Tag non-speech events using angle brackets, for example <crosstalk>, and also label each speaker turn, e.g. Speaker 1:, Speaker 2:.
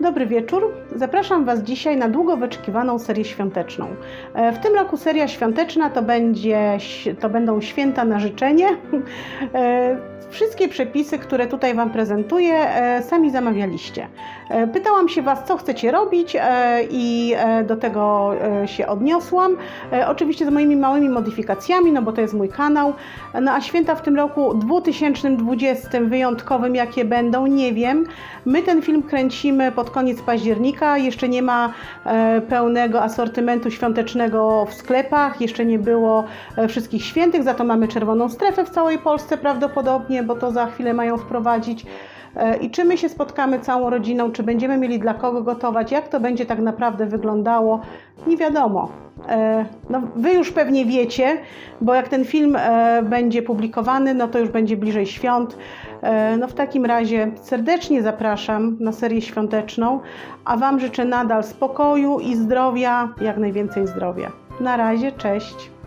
Speaker 1: Dobry wieczór. Zapraszam Was dzisiaj na długo wyczekiwaną serię świąteczną. E, W tym roku seria świąteczna to, będzie, to będą święta na życzenie. <laughs> E, Wszystkie przepisy, które tutaj Wam prezentuję, e, sami zamawialiście. Pytałam się Was, co chcecie robić i do tego się odniosłam. Oczywiście z moimi małymi modyfikacjami, no bo to jest mój kanał. No a święta w tym roku 2020 wyjątkowym, jakie będą, nie wiem. My ten film kręcimy pod koniec października. Jeszcze nie ma e, pełnego asortymentu świątecznego w sklepach, jeszcze nie było e, wszystkich świętych, za to mamy czerwoną strefę w całej Polsce prawdopodobnie, bo to za chwilę mają wprowadzić. E, I czy my się spotkamy całą rodziną, czy będziemy mieli dla kogo gotować, jak to będzie tak naprawdę wyglądało, nie wiadomo. E, No, wy już pewnie wiecie, bo jak ten film e, będzie publikowany, no to już będzie bliżej świąt. E, No w takim razie serdecznie zapraszam na serię świąteczną, a Wam życzę nadal spokoju i zdrowia, jak najwięcej zdrowia. Na razie, cześć.